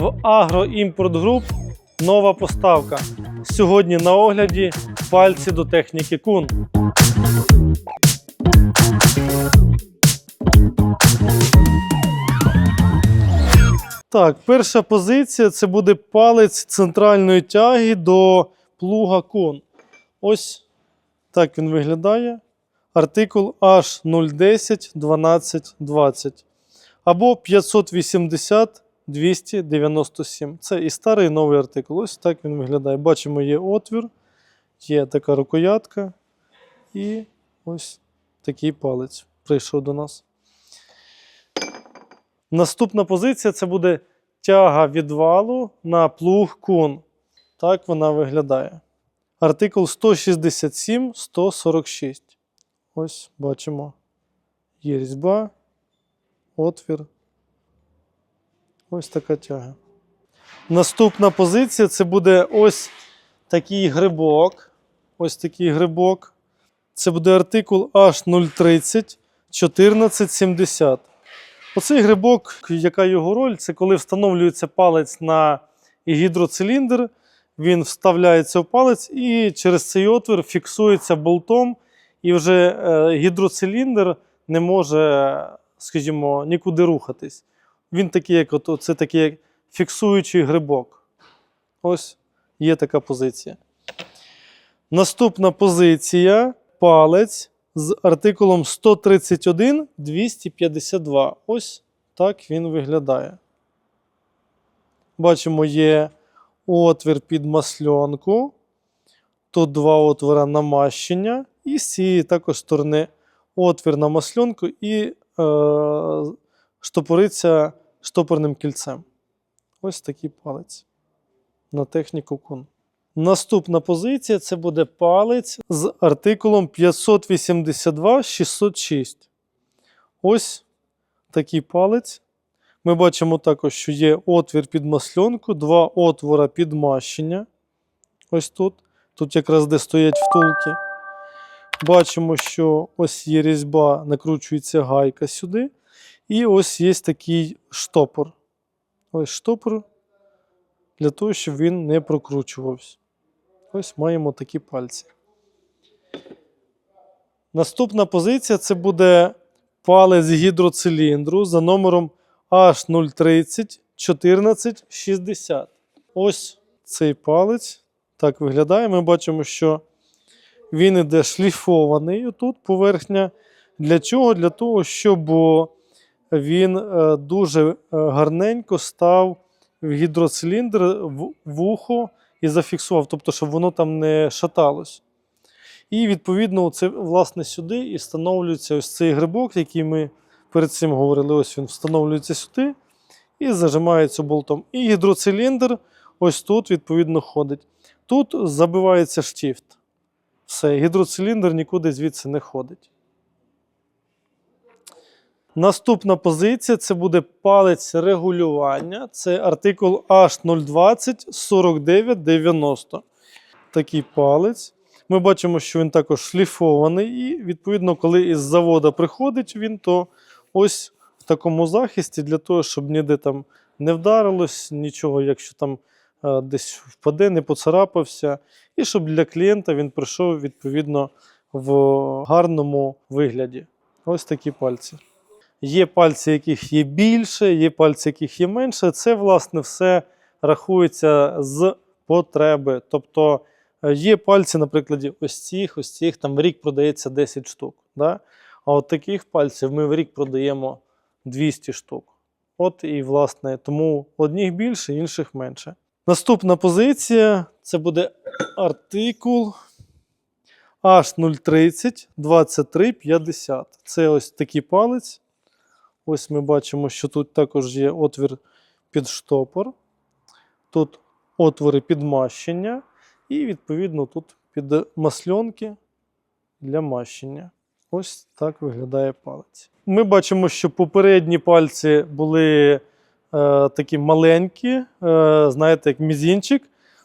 В Агроімпорт Груп нова поставка. Сьогодні на огляді пальці до техніки Кун. Так, перша позиція це буде палець центральної тяги до плуга Кун. Ось так він виглядає. Артикул H010 1220 або 580 297. Це і старий, і новий артикул. Ось так він виглядає. Бачимо, є отвір, є така рукоятка, і ось такий палець прийшов до нас. Наступна позиція це буде тяга відвалу на плуг кун. Так вона виглядає. Артикул 167 146. Ось бачимо. Є різьба, отвір. Ось така тяга. Наступна позиція це буде ось такий грибок. Ось такий грибок. Це буде артикул H030 1470. Оцей грибок, яка його роль, це коли встановлюється палець на гідроциліндр, він вставляється в палець і через цей отвір фіксується болтом, і вже е, гідроциліндр не може, скажімо, нікуди рухатись. Він такий, як от, це такий фіксуючий грибок. Ось є така позиція. Наступна позиція палець з артикулом 131 252. Ось так він виглядає. Бачимо, є отвір під масльонку. Тут два отвора намащення. І з цієї також сторони отвір на масльонку і е, штопориться штопорним кільцем. Ось такий палець на техніку кун. Наступна позиція це буде палець з артикулом 582 606. Ось такий палець. Ми бачимо також, що є отвір під масльонку, два отвора під мащення. Ось тут. Тут якраз де стоять втулки. Бачимо, що ось є різьба, накручується гайка сюди. І ось є такий штопор. Ось штопор для того, щоб він не прокручувався. Ось маємо такі пальці. Наступна позиція це буде палець гідроциліндру за номером H030 1460. Ось цей палець. Так виглядає. Ми бачимо, що він іде шліфований тут поверхня. Для чого? Для того, щоб він е, дуже е, гарненько став в гідроциліндр в вухо і зафіксував, тобто, щоб воно там не шаталось. І відповідно, це власне сюди і встановлюється ось цей грибок, який ми перед цим говорили. Ось він встановлюється сюди і зажимається болтом. І гідроциліндр ось тут, відповідно, ходить. Тут забивається штифт. Все, гідроциліндр нікуди звідси не ходить. Наступна позиція це буде палець регулювання. Це артикул H020 4990. Такий палець. Ми бачимо, що він також шліфований, і, відповідно, коли із заводу приходить він, то ось в такому захисті, для того, щоб ніде там не вдарилось, нічого, якщо там е, десь впаде, не поцарапався. І щоб для клієнта він прийшов відповідно в гарному вигляді. Ось такі пальці. Є пальці, яких є більше, є пальці, яких є менше. Це, власне, все рахується з потреби. Тобто е, є пальці, наприклад, ось цих, ось цих, там в рік продається 10 штук. Да? А от таких пальців ми в рік продаємо 200 штук. От і, власне, тому одних більше, інших менше. Наступна позиція це буде артикул H030 2350. Це ось такий палець. Ось ми бачимо, що тут також є отвір під штопор. Тут отвори під мащення. І, відповідно, тут під масльонки для мащення. Ось так виглядає палець. Ми бачимо, що попередні пальці були е, такі маленькі, е, знаєте, як мізінчик.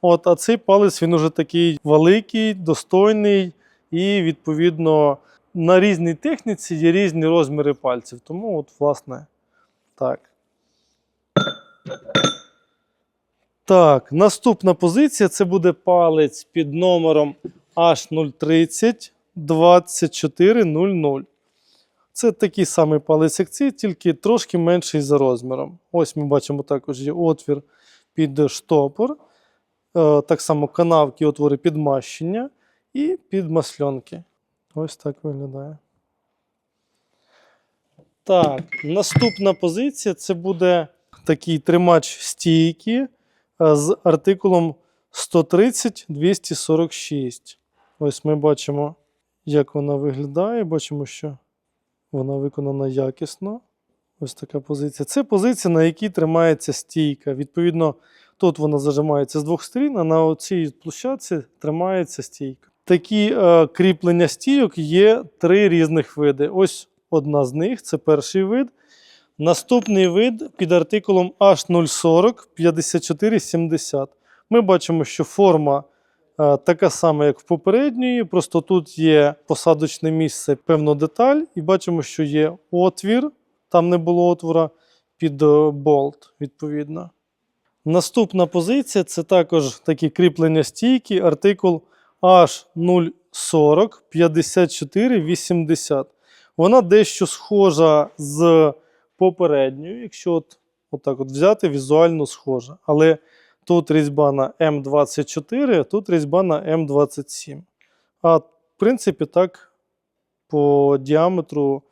От, а цей палець він уже такий великий, достойний, і, відповідно, на різній техніці є різні розміри пальців. Тому, от, власне, так. Так, наступна позиція це буде палець під номером H030 2400. Це такий самий палець, як цей, тільки трошки менший за розміром. Ось ми бачимо також є отвір під штопор, е, так само канавки, отвори підмащення і під масльонки. Ось так виглядає. Так, наступна позиція це буде такий тримач стійки е, з артикулом 130-246. Ось ми бачимо, як вона виглядає. Бачимо, що вона виконана якісно. Ось така позиція. Це позиція, на якій тримається стійка. Відповідно, тут вона зажимається з двох сторін, а на цій площадці тримається стійка. Такі е, кріплення стійок є три різних види. Ось одна з них це перший вид. Наступний вид під артикулом H040 5470. Ми бачимо, що форма е, така сама, як в попередньої, просто тут є посадочне місце, певна деталь, і бачимо, що є отвір, там не було отвора під е, болт, відповідно. Наступна позиція це також такі кріплення стійки, артикул H040 5480. Вона дещо схожа з попередньою, якщо от, отак от взяти, візуально схожа. Але тут різьба на М24, тут різьба на М27. А в принципі, так, по діаметру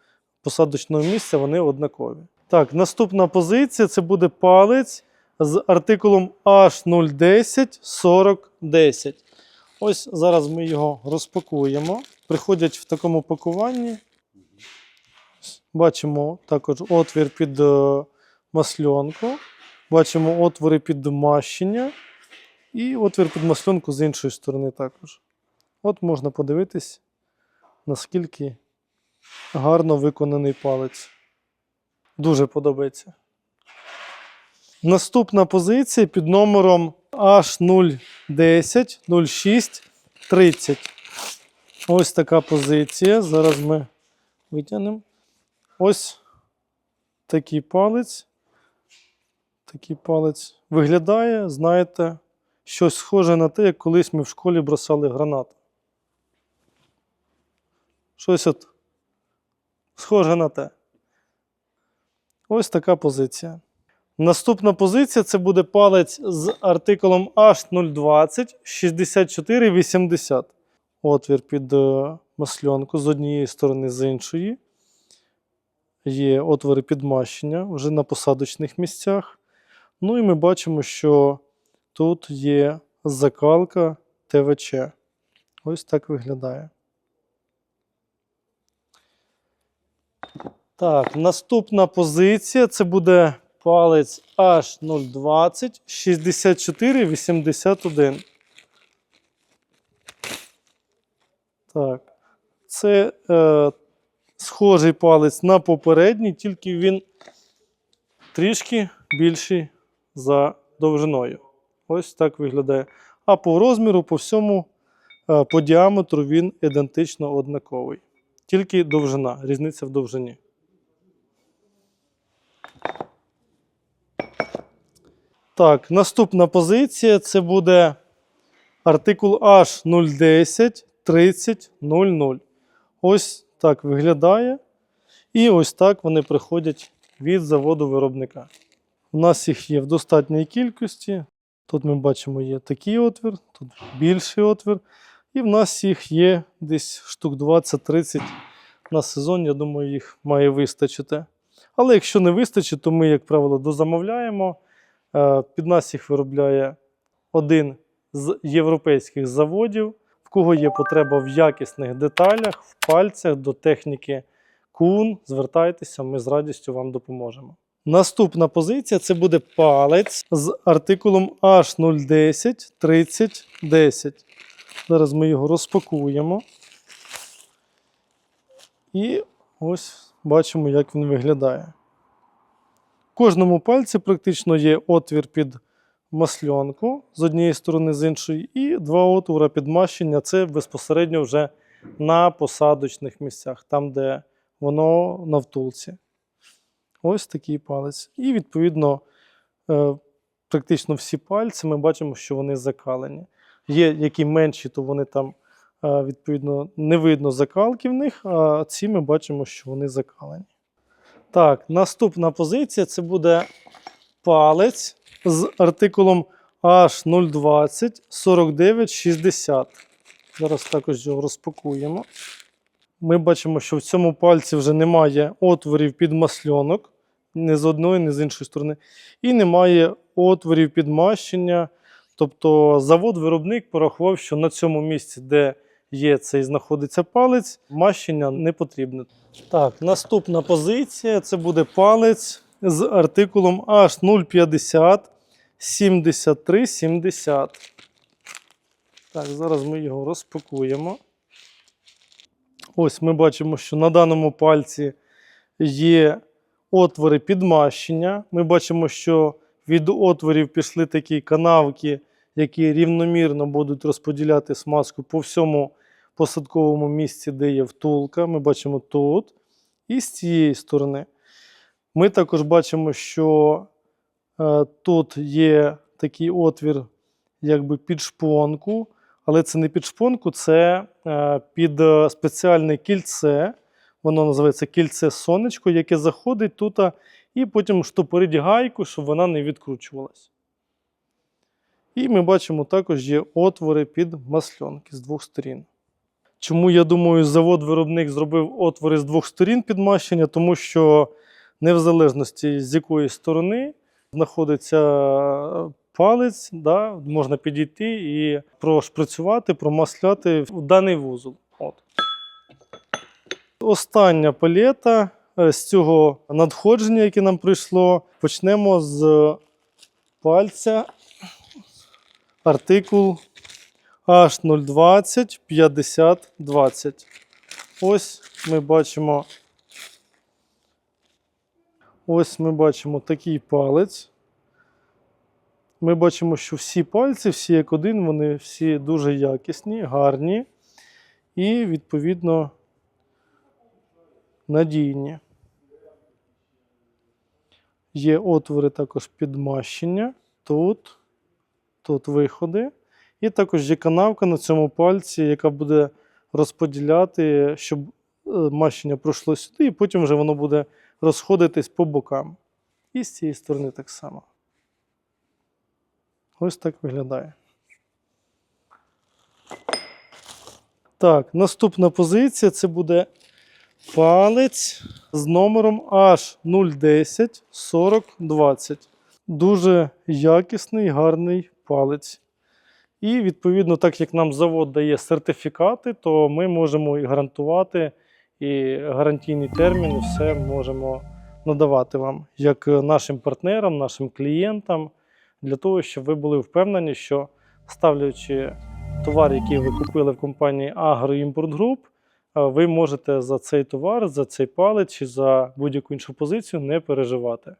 посадочного місця вони однакові. Так, наступна позиція це буде палець з артикулом H010 4010. Ось зараз ми його розпакуємо. Приходять в такому пакуванні. Бачимо також отвір під е, масльонку. Бачимо отвори під мащення. І отвір під масльонку з іншої сторони також. От можна подивитись, наскільки гарно виконаний палець. Дуже подобається. Наступна позиція під номером H010 06 30. Ось така позиція. Зараз ми витягнемо. Ось такий палець. Такий палець виглядає, знаєте, щось схоже на те, як колись ми в школі бросали гранату. Щось от схоже на те. Ось така позиція. Наступна позиція це буде палець з артикулом H020 6480. Отвір під е, масльонку з однієї сторони, з іншої. Є отвори підмащення вже на посадочних місцях. Ну і ми бачимо, що тут є закалка ТВЧ. Ось так виглядає. Так, наступна позиція це буде палець H020 6481. Так. Це е, схожий палець на попередній, тільки він трішки більший за довжиною. Ось так виглядає. А по розміру, по всьому, е, по діаметру він ідентично однаковий. Тільки довжина, різниця в довжині. Так, наступна позиція це буде артикул H010 30 00. Ось так виглядає. І ось так вони приходять від заводу виробника. У нас їх є в достатній кількості. Тут ми бачимо, є такий отвір, тут більший отвір. І в нас їх є десь штук 20-30 на сезон. Я думаю, їх має вистачити. Але якщо не вистачить, то ми, як правило, дозамовляємо. Е, Під нас їх виробляє один з європейських заводів, в кого є потреба в якісних деталях, в пальцях до техніки кун. Звертайтеся, ми з радістю вам допоможемо. Наступна позиція це буде палець з артикулом H010 3010. Зараз ми його розпакуємо. І ось бачимо, як він виглядає. Кожному пальці практично є отвір під масльонку з однієї сторони, з іншої, і два отвора під мащення. Це безпосередньо вже на посадочних місцях, там, де воно на втулці. Ось такий палець. І, відповідно, е, практично всі пальці, ми бачимо, що вони закалені. Є які менші, то вони там, е, відповідно, не видно закалки в них, а ці ми бачимо, що вони закалені. Так, наступна позиція це буде палець з артикулом H020 4960. Зараз також його розпакуємо. Ми бачимо, що в цьому пальці вже немає отворів під масльонок, ні з одної, ні з іншої сторони. І немає отворів під мащення. Тобто завод-виробник порахував, що на цьому місці, де є цей знаходиться палець, мащення не потрібне. Так, наступна позиція це буде палець з артикулом H050 7370. Так, зараз ми його розпакуємо. Ось ми бачимо, що на даному пальці є отвори підмащення. Ми бачимо, що від отворів пішли такі канавки, які рівномірно будуть розподіляти смазку по всьому посадковому місці, де є втулка. Ми бачимо тут. І з цієї сторони. Ми також бачимо, що е, тут є такий отвір, якби під шпонку, але це не під шпонку, це е, під е, спеціальне кільце. Воно називається кільце сонечко, яке заходить тут і потім штопорить гайку, щоб вона не відкручувалась. І ми бачимо також є отвори під масльонки з двох сторін. Чому я думаю, завод-виробник зробив отвори з двох сторін підмащення, тому що не в залежності з якої сторони знаходиться е, палець, да, можна підійти і прошпрацювати, промасляти в даний вузол. От. Остання палета е, з цього надходження, яке нам прийшло, почнемо з пальця. Артикул H020 50 20. Ось ми бачимо. Ось ми бачимо такий палець. Ми бачимо, що всі пальці, всі як один, вони всі дуже якісні, гарні і, відповідно, надійні. Є отвори також підмащення. Тут, тут виходи. І також є канавка на цьому пальці, яка буде розподіляти, щоб е, мащення пройшло сюди, і потім вже воно буде розходитись по бокам. І з цієї сторони так само. Ось так виглядає. Так, наступна позиція це буде палець з номером H010 4020. Дуже якісний, гарний палець. І, відповідно, так як нам завод дає сертифікати, то ми можемо і гарантувати, і гарантійні терміни все можемо надавати вам, як нашим партнерам, нашим клієнтам, для того, щоб ви були впевнені, що ставлячи товар, який ви купили в компанії Агроімпорт Груп, ви можете за цей товар, за цей палець чи за будь-яку іншу позицію не переживати.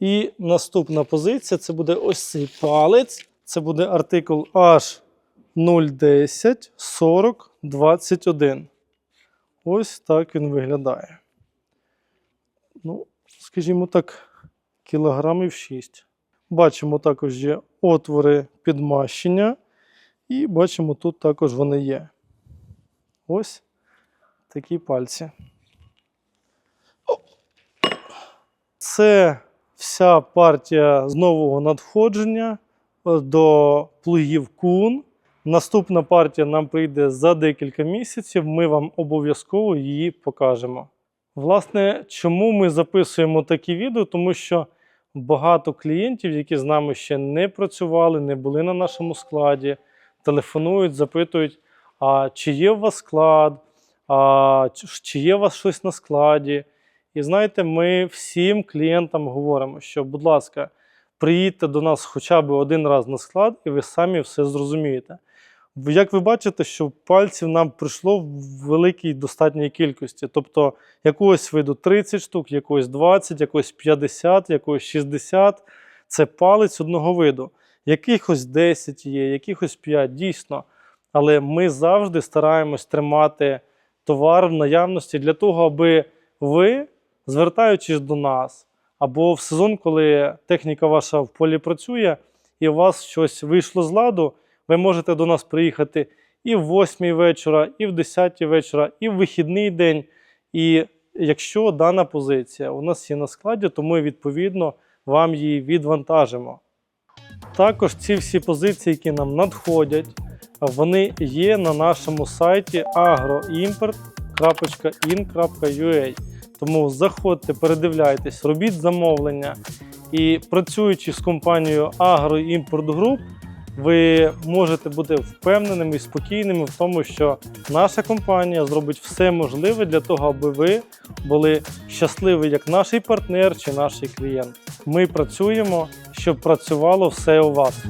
І наступна позиція це буде ось цей палець. Це буде артикул H010 40 21. Ось так він виглядає. Ну, скажімо так, кілограмів 6. Бачимо також є отвори підмащення. І бачимо, тут також вони є. Ось такі пальці. Це вся партія з нового надходження до плугів Кун. Наступна партія нам прийде за декілька місяців. Ми вам обов'язково її покажемо. Власне, чому ми записуємо такі відео? Тому що багато клієнтів, які з нами ще не працювали, не були на нашому складі, телефонують, запитують, а чи є у вас склад, а чи є у вас щось на складі. І знаєте, ми всім клієнтам говоримо, що, будь ласка, приїдьте до нас хоча б один раз на склад, і ви самі все зрозумієте. Як ви бачите, що пальців нам прийшло в великій достатній кількості. Тобто якогось виду 30 штук, якогось 20, якогось 50, якогось 60 це палець одного виду. Якихось 10 є, якихось 5, дійсно. Але ми завжди стараємось тримати товар в наявності для того, аби ви, звертаючись до нас, або в сезон, коли техніка ваша в полі працює, і у вас щось вийшло з ладу, ви можете до нас приїхати і в 8 вечора, і в 10 вечора, і в вихідний день. І якщо дана позиція у нас є на складі, то ми відповідно вам її відвантажимо. Також ці всі позиції, які нам надходять, вони є на нашому сайті agroimport.in.ua. Тому заходьте, передивляйтесь, робіть замовлення. І працюючи з компанією Agroimport Group, ви можете бути впевненими і спокійними в тому, що наша компанія зробить все можливе для того, аби ви були щасливі як наш партнер чи наш клієнт. Ми працюємо, щоб працювало все у вас.